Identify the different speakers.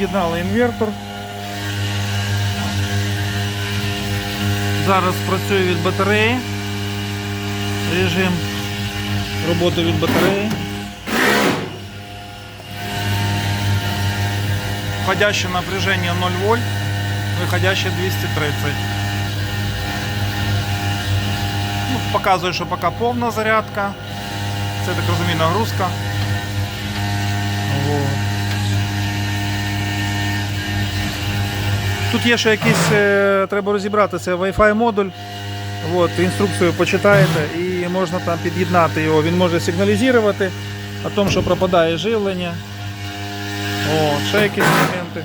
Speaker 1: під'єднали інвертор. Зараз працює від батареї. Режим роботи від батареї. Входящее напряжение 0 вольт, выходящее 230. Ну, показує, що поки повна зарядка. Це так розумію нагрузка. Тут є ще якийсь, е, треба розібратися, Wi-Fi модуль. От, інструкцію почитаєте і можна там під'єднати його. Він може сигналізувати о тому, що пропадає живлення. О, ще якісь моменти.